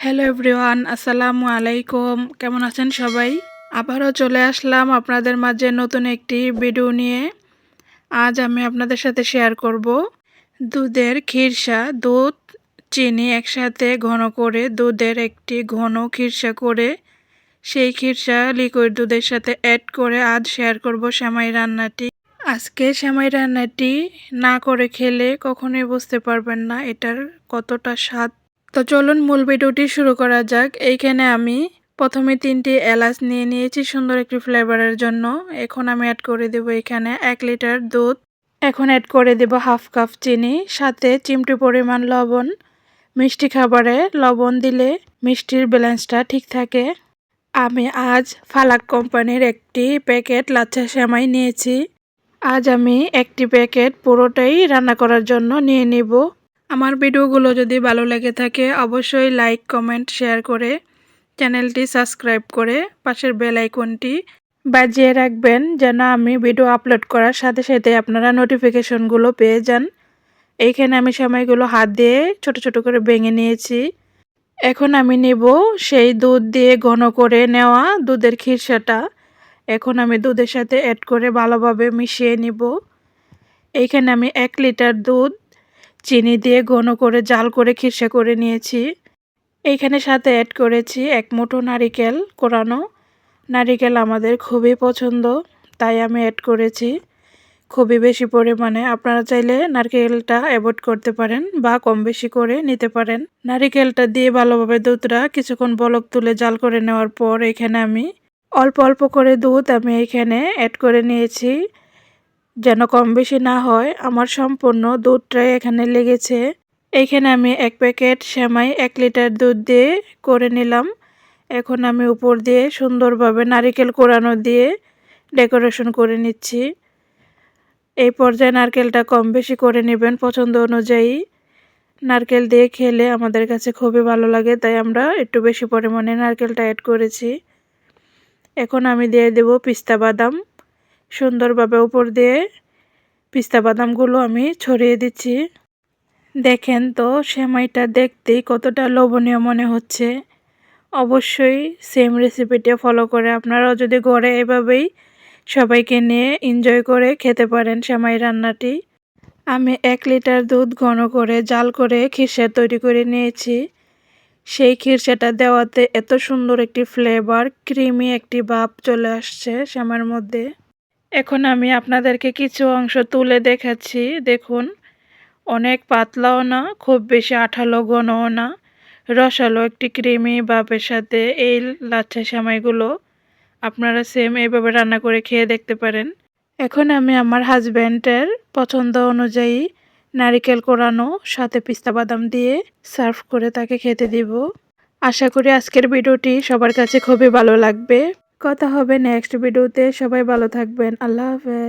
Hello everyone আসসালামু আলাইকুম কেমন আছেন সবাই? আবারও চলে আসলাম আপনাদের মাঝে নতুন একটি ভিডিও নিয়ে। আজ আমি আপনাদের সাথে শেয়ার করব দুধের খিরসা, দুধ, চিনি একসাথে ঘন করে, দুধের একটি ঘন খিরসা করে। সেই খিরসা লিকুইড দুধের সাথে অ্যাড করে আজ শেয়ার করব সেমাই রান্নাটি। আজকে সেমাই রান্নাটি না করে খেলে কখনোই বুঝতে পারবেন না এটার কতটা স্বাদ তো চলুন মূল ভিডিওটি শুরু করা যাক। এইখানে আমি প্রথমে তিনটি এলাচ নিয়ে নিয়েছি সুন্দর একটি ফ্লেভারের জন্য। এখন আমি অ্যাড করে দেব এখানে এক লিটার দুধ। এখন অ্যাড করে দেব হাফ কাপ চিনি, সাথে চিমটি পরিমাণ লবণ। মিষ্টি খাবারে লবণ দিলে মিষ্টির ব্যালেন্সটা ঠিক থাকে। আমি আজ ফালাক কোম্পানির একটি প্যাকেট লাচ্ছা সেমাই নিয়েছি। আজ আমি একটি প্যাকেট পুরোটাই রান্না করার জন্য নিয়ে নিব। আমার ভিডিওগুলো যদি ভালো লেগে থাকে, অবশ্যই লাইক কমেন্ট শেয়ার করে চ্যানেলটি সাবস্ক্রাইব করে পাশের বেল আইকনটি বাজিয়ে রাখবেন যেন আমি ভিডিও আপলোড করার সাথে সাথে আপনারা নোটিফিকেশনগুলো পেয়ে যান। এইখানে আমি সময়গুলো হাত দিয়ে ছোট ছোট করে ভেঙে নিয়েছি। এখন আমি নেব সেই দুধ দিয়ে ঘন করে নেওয়া দুধের খিরসাটা। এখন আমি দুধের সাথে অ্যাড করে ভালোভাবে মিশিয়ে নিব। এইখানে আমি এক লিটার দুধ চিনি দিয়ে ঘন করে জাল করে খিরসা করে নিয়েছি। এইখানে সাথে অ্যাড করেছি এক মুঠো নারিকেল কোরানো। নারিকেল আমাদের খুবই পছন্দ, তাই আমি অ্যাড করেছি। খুবই বেশি পরিমাণে। আপনারা চাইলে নারকেলটা অ্যাভয়েড করতে পারেন বা কম বেশি করে নিতে পারেন। নারিকেলটা দিয়ে ভালোভাবে দুধটা কিছুক্ষণ বলক তুলে জাল করে নেওয়ার পর এখানে আমি অল্প অল্প করে দুধ আমি এখানে অ্যাড করে নিয়েছি। যেন কম বেশি না হয়, আমার সম্পূর্ণ দুধটাই এখানে লেগেছে। এইখানে আমি এক প্যাকেট সেমাই এক লিটার দুধ দিয়ে করে নিলাম। এখন আমি উপর দিয়ে সুন্দরভাবে নারিকেল কোরানো দিয়ে ডেকোরেশন করে নিচ্ছি। এই পর্যায়ে নারকেলটা কম বেশি করে নেবেন পছন্দ অনুযায়ী। নারকেল দিয়ে খেলে আমাদের কাছে খুবই ভালো লাগে, তাই আমরা একটু বেশি পরিমাণে নারকেলটা অ্যাড করেছি। এখন আমি দিয়ে দেব পিস্তা বাদাম। সুন্দরভাবে উপর দিয়ে পিস্তা বাদামগুলো আমি ছড়িয়ে দিচ্ছি। দেখেন তো, সেমাইটা দেখতেই কতটা লোভনীয় মনে হচ্ছে। অবশ্যই সেম রেসিপিটা ফলো করে আপনারাও যদি ঘরে এভাবেই সবাইকে নিয়ে এনজয় করে খেতে পারেন সেমাই রান্নাটি। আমি এক লিটার দুধ ঘন করে জাল করে খিরসা তৈরি করে নিয়েছি। সেই খিরসাটা দেওয়াতে এত সুন্দর একটি ফ্লেভার ক্রিমি একটি ভাব চলে আসছে শ্যামার মধ্যে। এখন আমি আপনাদেরকে কিছু অংশ তুলে দেখাচ্ছি। দেখুন, অনেক পাতলাও না, খুব বেশি আঠালো ঘনও না। রসালো একটি ক্রিমি বাপের সাথে এই লাচ্ছা সামাইগুলো আপনারা সেম এইভাবে রান্না করে খেয়ে দেখতে পারেন। এখন আমি আমার হাজব্যান্ডের পছন্দ অনুযায়ী নারিকেল কোরানো, সাথে পিস্তা বাদাম দিয়ে সার্ভ করে তাকে খেতে দিব। আশা করি আজকের ভিডিওটি সবার কাছে খুবই ভালো লাগবে। কথা হবে নেক্সট ভিডিওতে সবাই ভালো থাকবেন। আল্লাহ হাফেজ।